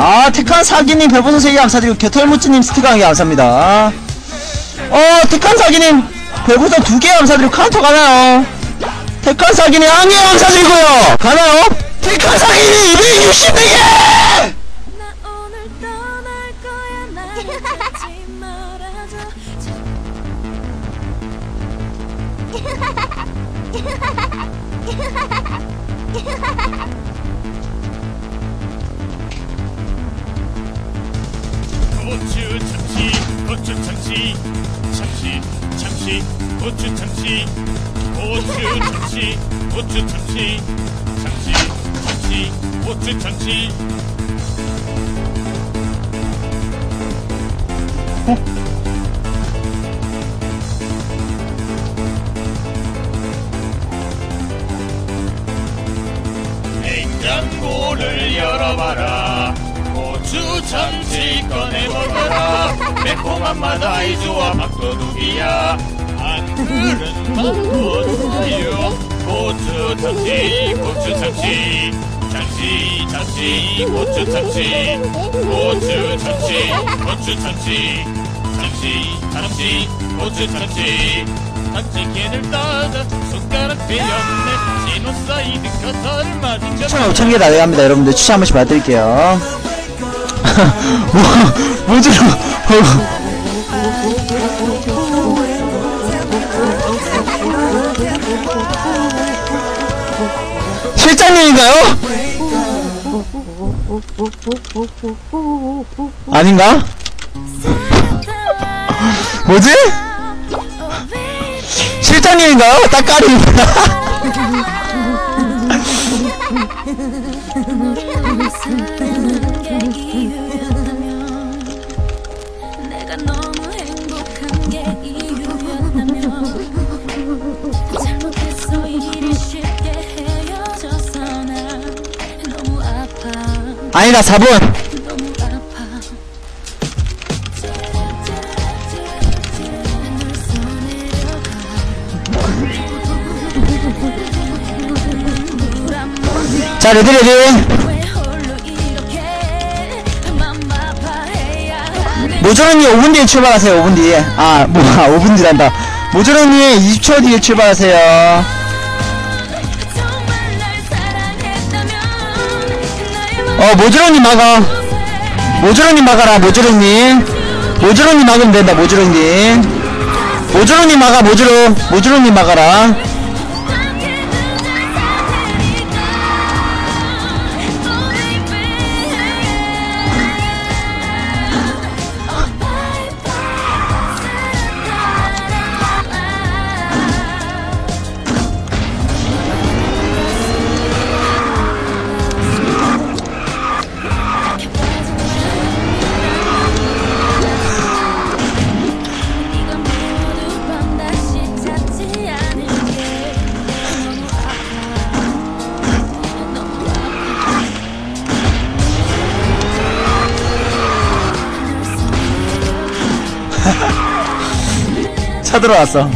아 테칸 사기님 별풍선 3개 감사드리고 겨털무치님 스티커 1개 감사합니다. 어 테칸 사기님 별풍선 2개 감사드리고 카운터 가나요? 테칸 사기님 1개 감사드리고요. 가나요? 테칸 사기님 264개 고추 참치 참치 참치 고추 참치 고추 참치 고추 참치 참치 참치 고추 참치. 냉장고를 열어봐라. 고추 참치 꺼내보거라 매콤한 맛 아이 좋아 밥도둑이야. 한 그릇만 먹어요. 고추 참치 고추 참치 참치 참치 고추 참치 고추 참치 고추 참치 참치 참치 고추 참치. 참치캔을 따자 손가락 베었네. 시노사이드 커터를 맞은 적 추천 5,000개 다 돼갑니다. 여러분들 추천 한 번씩 받을게요. 뭐 뭐지 실장님인가요? 아닌가? 뭐지? 실장님인가요? 따까리 아니다 4번 너무 아파 널 써내려가 자 아파해야 하는 모조런이 5분 뒤에 출발하세요 5분 뒤에. 아 뭐야 5분 뒤란다. 모조런이 20초 뒤에 출발하세요 어 모조런이 막아. 모조런이 막아라 모조런이 모조런이 막으면 된다 모조런이 모조런이 막아 모조로. 모조런이 막아라 차 들어왔어. 멈춰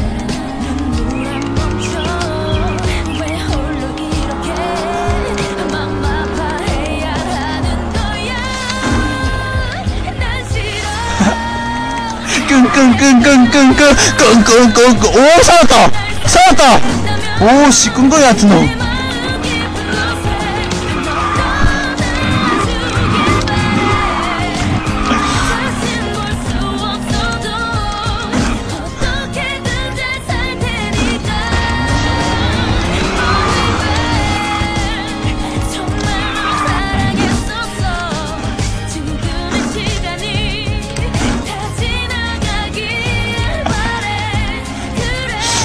왜 홀로 이렇게 맘 아파해야 하는 거야 난 싫어 끙끙끙끙끙끙 끙끙끙끙. 오 살았다. 살았다. 오씨 끙끙이 같은 놈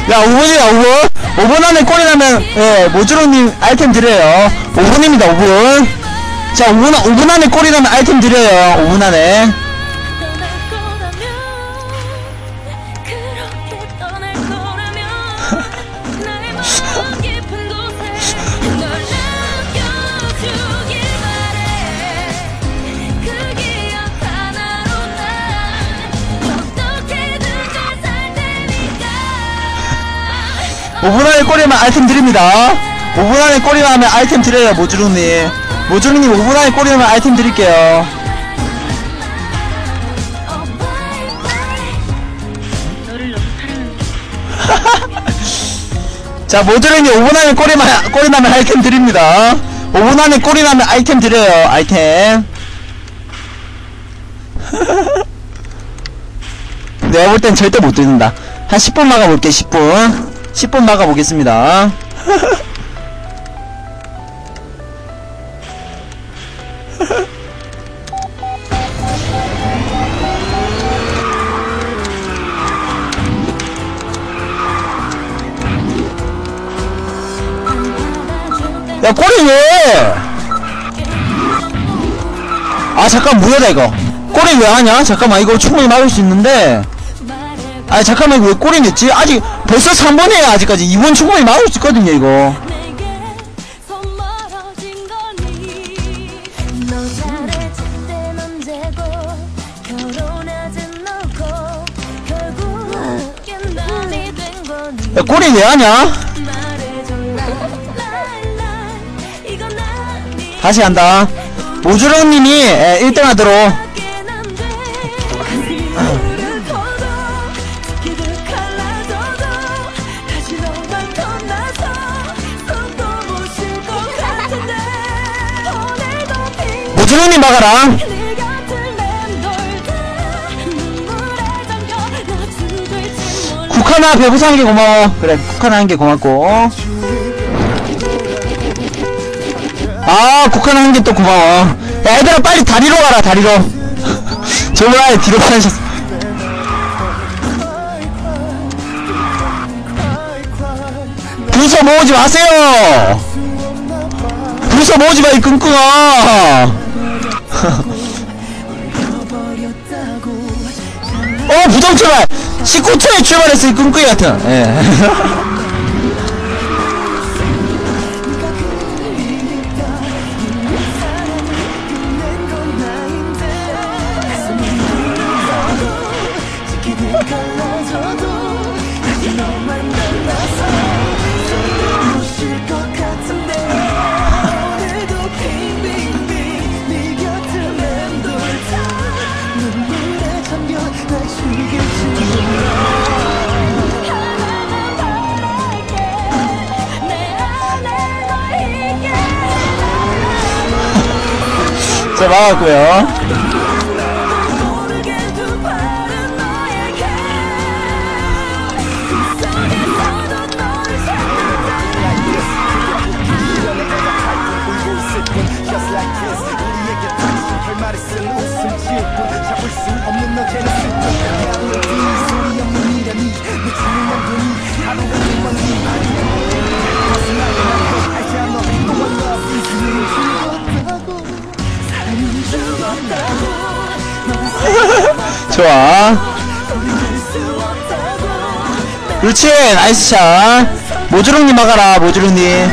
야 5분이야 5분 5분 안에 꼴이 나면 예 모조로님 아이템 드려요. 5분입니다 5분 자 5분, 5분 안에 꼴이 나면 아이템 드려요 5분 안에 5분 안에 꼴이면 아이템 드립니다 5분 안에 꼴이 나면 아이템 드려요 모조로님 모조리님 5분 안에 꼬리 넣으면 아이템 드릴게요. 자, 모조리님 5분 안에 꼬리, 마, 꼬리 나면 아이템 드립니다. 5분 안에 꼬리 나면 아이템 드려요, 아이템. 내가 볼 땐 절대 못 듣는다. 한 10분 막아볼게, 10분. 10분 막아보겠습니다. 야, 꼬리 왜? 아, 잠깐, 무효다, 이거. 꼬리 왜 하냐? 잠깐만, 이거 충분히 막을 수 있는데. 아, 잠깐만, 왜 꼬리 냈지? 아직, 벌써 3번이에요, 아직까지. 2번 충분히 막을 수 있거든요, 이거. 야, 꼬리 왜 하냐? 다시 한다. 모주렁님이 1등 하도록. 빙 모주렁님 막아라. 국하나 배부상 한게 고마워. 그래, 국하나 한게 고맙고. 아, 국하나 한게또 고마워. 야, 얘들아, 빨리 다리로 가라, 다리로. 아예 뒤로 빠졌어. 부서 모으지 마세요! 부서 모으지 마, 이 끙끙아! 어, 부정 출발! 19초에 출발했어, 이 끙끙이 같은. 예. 자, 막았고요 좋아. 그렇지 나이스 샷. 모주롱님 막아라 모주롱님.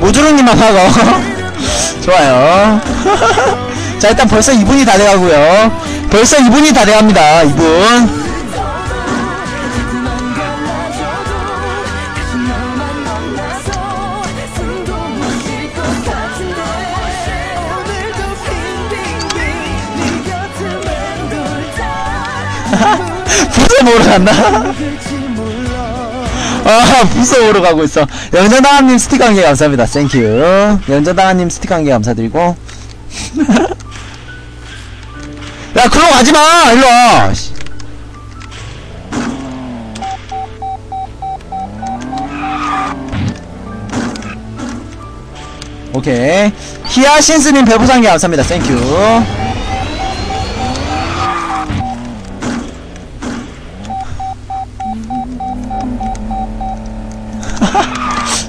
모주롱님 막아고 좋아요. 자 일단 벌써 2분이 다 돼가고요. 벌써 2분이 다 돼갑니다 2분 부서 모으러 간다 아 부서 모으러 가고 있어. 영전당한님 스티커 한개 감사합니다. 땡큐 영전당한님 스티커 한개 감사드리고. 야 그럼 가지마! 일로와. 씨. 오케이. 히아신스님 배부상 개 감사합니다. 땡큐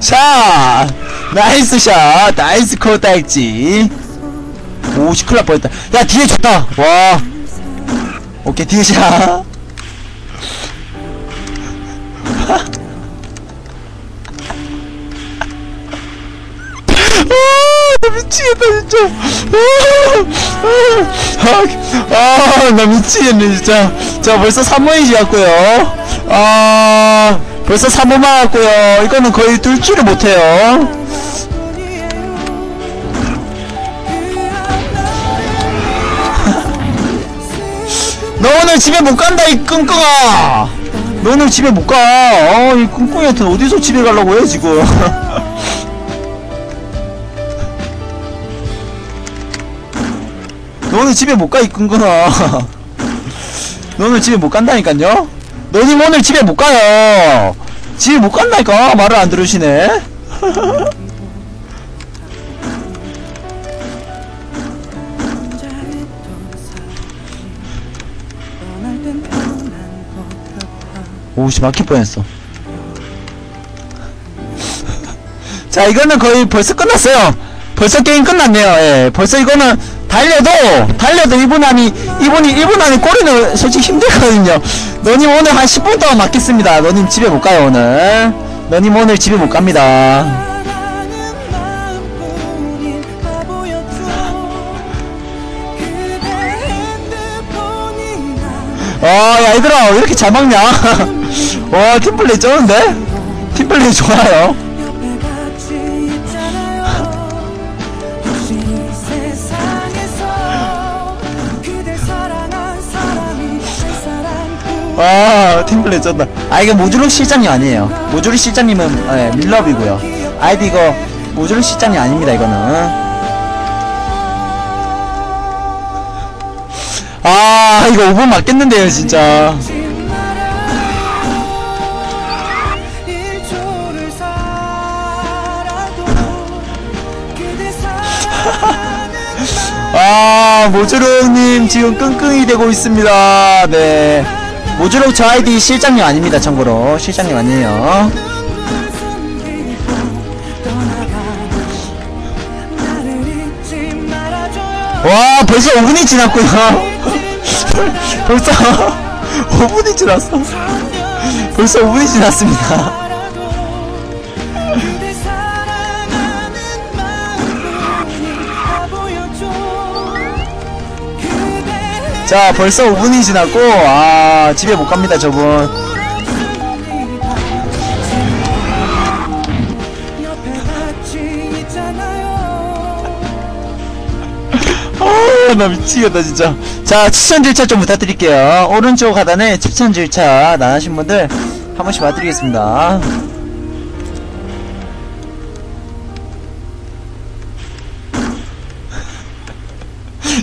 자 나이스 샷. 나이스 코딱지. 오 시클 날 뻔했다. 야 뒤에 좋다. 와. 오케이 뒤에 샷. 아, 나 미치겠다 진짜. 아, 나 미치겠네 진짜. 자 벌써 3번이 지났고요. 아 벌써 3호 막았고요. 이거는 거의 뚫지를 못해요. 너 오늘 집에 못간다 이 끙끙아. 너 오늘 집에 못가. 어이 끙끙이한테 어디서 집에 가려고 해 지금. 너 오늘 집에 못가 이 끙끙아. 너 오늘 집에 못간다니깐요? 너님 오늘 집에 못 가요. 집에 못 간다니까 말을 안 들으시네. 오씨 막힐 뻔했어. 자 이거는 거의 벌써 끝났어요. 벌써 게임 끝났네요. 예 벌써 이거는 달려도 달려도 이분 안이 이분이 1분 안에 꼬리는 솔직히 힘들거든요. 너님 오늘 한 10분 동안 맞겠습니다. 너님 집에 못 가요 오늘. 너님 오늘 집에 못 갑니다. 나아 얘들아 왜 이렇게 잘 막냐? 와 팀플레이 쩌는데? 팀플레이 좋아요 와 팀플레이 쩐다. 아 이게 모주룩 실장님 아니에요. 모주룩 실장님은 예, 밀럽이고요. 아이디 이거 모주룩 실장님 아닙니다 이거는. 아 이거 5분 맞겠는데요 진짜. 아 모주룩님 지금 끙끙이 되고 있습니다. 네 모주룩 저 아이디 실장님 아닙니다 참고로. 실장님 아니에요. 와 벌써 5분이 지났고요 벌써 5분이 지났어. 벌써 5분이 지났습니다 자 벌써 5분이 지났고 아 집에 못 갑니다 저분. 아나 미치겠다 진짜. 자 추천 절차 좀 부탁드릴게요. 오른쪽 하단에 추천 절차 나가신 분들 한 번씩 봐드리겠습니다.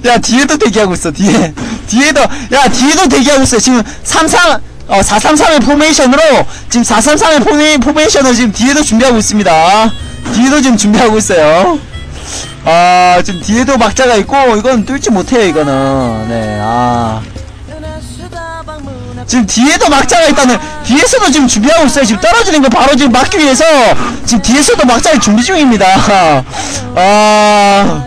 야 뒤에도 대기하고 있어 뒤에 뒤에도 야 뒤에도 대기하고 있어 지금 33 어, 433의 포메이션으로 지금 433의 포메, 포메이션을 지금 뒤에도 준비하고 있습니다. 뒤에도 지금 준비하고 있어요. 아 지금 뒤에도 막자가 있고 이건 뚫지 못해요 이거는. 네아. 지금 뒤에도 막자가 있다는 뒤에서도 지금 준비하고 있어요. 지금 떨어지는 거 바로 지금 막기 위해서 지금 뒤에서도 막자를 준비 중입니다. 아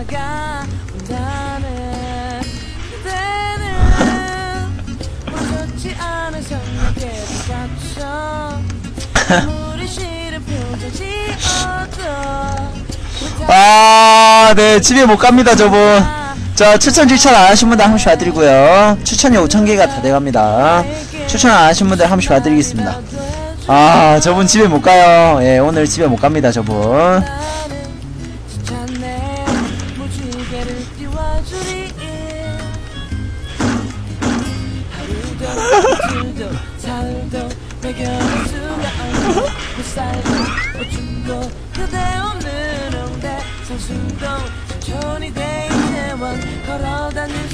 아, 네, 집에 못 갑니다, 저분. 자, 추천 추천 안 하신 분들 한 번씩 봐드리고요. 추천이 5,000개가 다 돼갑니다. 추천 안 하신 분들 한 번씩 봐드리겠습니다. 아, 저분 집에 못 가요. 예, 오늘 집에 못 갑니다, 저분. 천천히 대체원 걸어다닐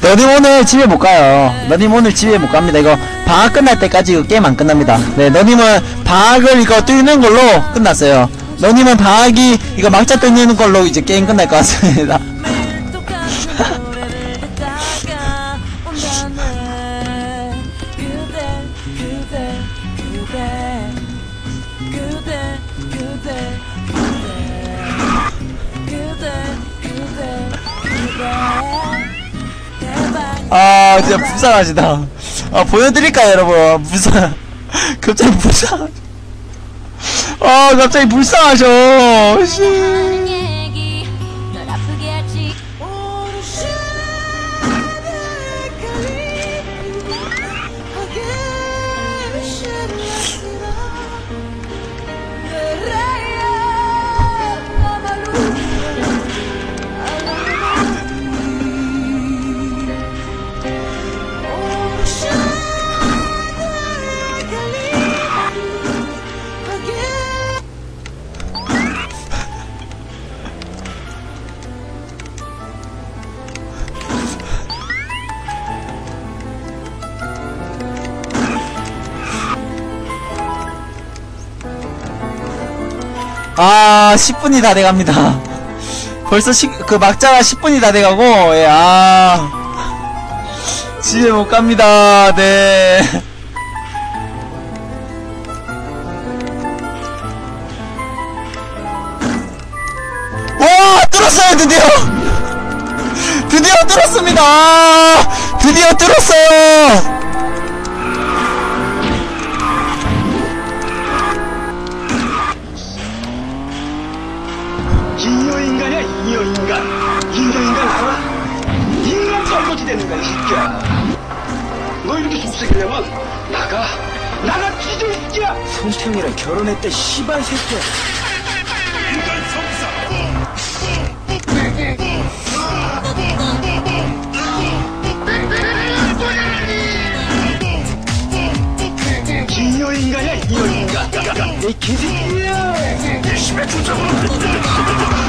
너님 오늘 집에 못 가요. 너님 오늘 집에 못 갑니다. 이거 방학 끝날 때까지 게임 안 끝납니다. 네, 너님은 방학을 이거 뚫는 걸로 끝났어요. 너님은 방학이 이거 막자 뚫는 걸로 이제 게임 끝날 것 같습니다. 아, 진짜 불쌍하시다. 아, 보여드릴까요, 여러분? 불쌍. 갑자기 불쌍. 아, 갑자기 불쌍하셔. 씨. 아, 10분이 다 돼갑니다. 벌써 시, 그 막자가 10분이 다 돼가고, 예, 아. 집에 못 갑니다. 네. 와! 뚫었어요, 드디어! 드디어 뚫었습니다! 드디어 뚫었어요! 새끼야. 너 이렇게 속삭이려면 나가. 나가 뒤져 이 새끼야. 손태웅이랑 결혼했대 씨발 새끼야. 인여인간이야 인여인간. 이 개새끼야. 심해 주적으로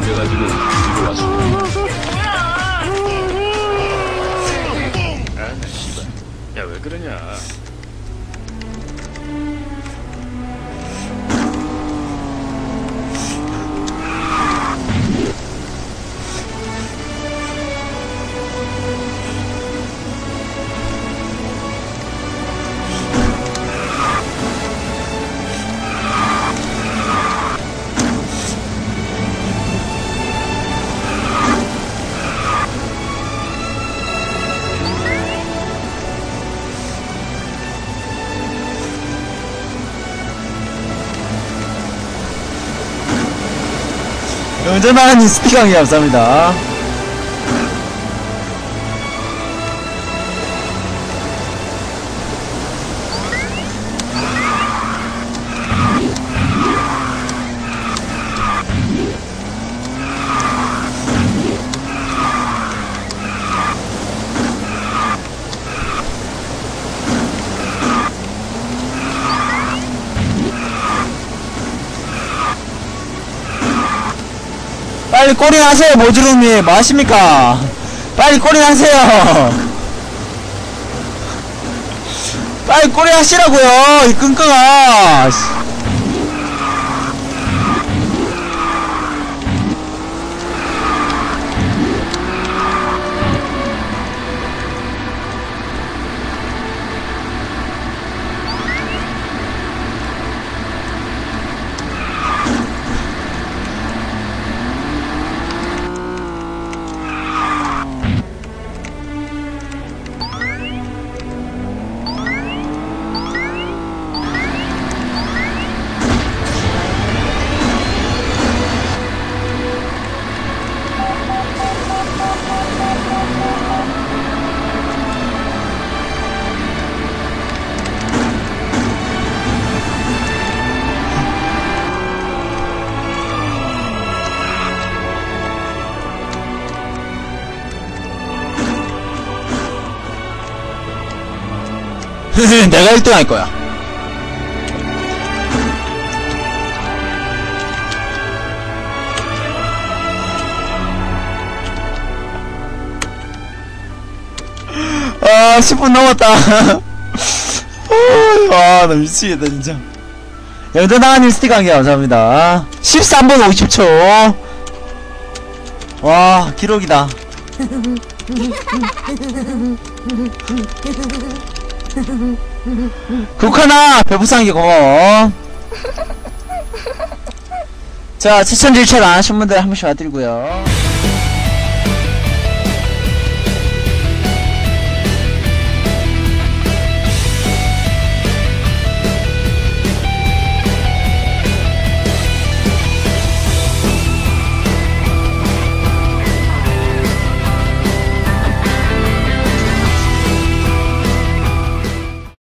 담배가지고 언제나 스티강이 감사합니다. 꼬린 하세요, 모주름이. 뭐 하십니까? 빨리 꼬린 하세요. 빨리 꼬린 하시라고요, 이 끙끙아. 내가 1등 할 거야. 아, 10분 넘었다. 아, 나 미치겠다, 진짜. 영전당한님 스티커 한개 감사합니다. 13분 50초. 와, 기록이다. 국하나 한개 고마워. 자, 추천질 채널 안 하신 분들 한 번씩 와드리고요.